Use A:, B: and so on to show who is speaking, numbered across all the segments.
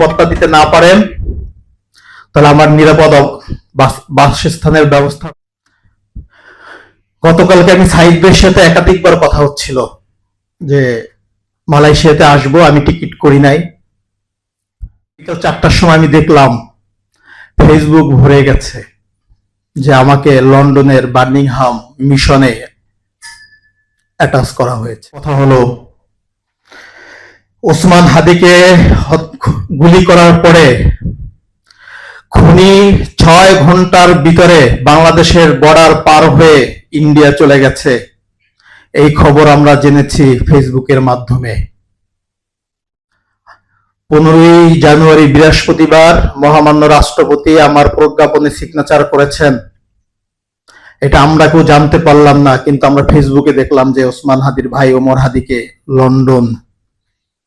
A: পত্তা দিতে না পারেন, তাহলে আমার নিরাপদ বাসস্থানের ব্যবস্থা। গতকালকে আমি সাইদদের সাথে একাধিকবার কথা হচ্ছিল যে মালয়েশিয়াতে আসব, আমি টিকিট করি নাই। বিকাল চারটার সময় আমি দেখলাম ফেসবুক ভরে গেছে যে আমাকে লন্ডনের বার্মিংহাম মিশনে অ্যাটাচ করা হয়েছে। কথা হলো, ওসমান হাদিকে গুলি করার পরে খুনি ছয় ঘণ্টার ভিতরে বাংলাদেশের বর্ডার পার হয়ে ইন্ডিয়া চলে গেছে। এই খবর আমরা জেনেছি ফেসবুকের মাধ্যমে। পনেরোই জানুয়ারি বৃহস্পতিবার মহামান্য রাষ্ট্রপতি আমার প্রজ্ঞাপনে সিগনেচার করেছেন। এটা আমরা কেউ জানতে পারলাম না, কিন্তু আমরা ফেসবুকে দেখলাম যে ওসমান হাদির ভাই ওমর হাদিকে লন্ডন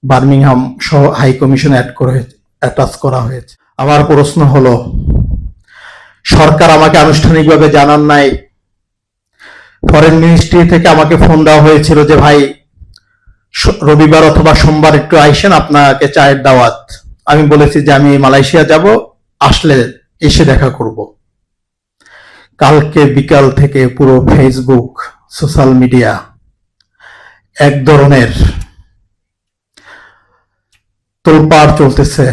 A: বার্মিংহাম সহ হাই কমিশন অ্যাড করে অ্যাটাচ করা হয়েছে। আমার প্রশ্ন হলো, সরকার আমাকে আনুষ্ঠানিকভাবে জানান নাই। ফরেন মিনিস্ট্রি থেকে আমাকে ফোন দেওয়া হয়েছিল যে, ভাই রবিবার অথবা সোমবার একটু আইসেন আপনাকে চায়ের দাওয়াত। আমি বলেছি যে, আমি মালয়েশিয়া যাব, আসলে এসে দেখা করব। কালকে বিকাল থেকে পুরো ফেসবুক সোশ্যাল মিডিয়া এক ধরনের তোলপাড় চলতেছে।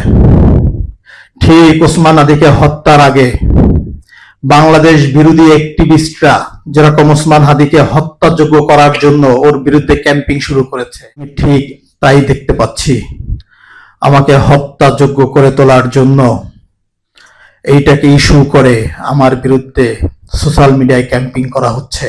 A: ঠিক ওসমান আদিকে হত্যার আগে বাংলাদেশ বিরোধী অ্যাক্টিভিস্টরা যেরকম ওসমান হাদিকে হত্যাযোগ্য করার জন্য ওর বিরুদ্ধে ক্যাম্পিং শুরু করেছে ঠিক তাই দেখতে পাচ্ছি। আমাকে হত্যাযোগ্য করে তোলার জন্য এইটাকে ইস্যু করে আমার বিরুদ্ধে সোশ্যাল মিডিয়ায় ক্যাম্পিং করা হচ্ছে।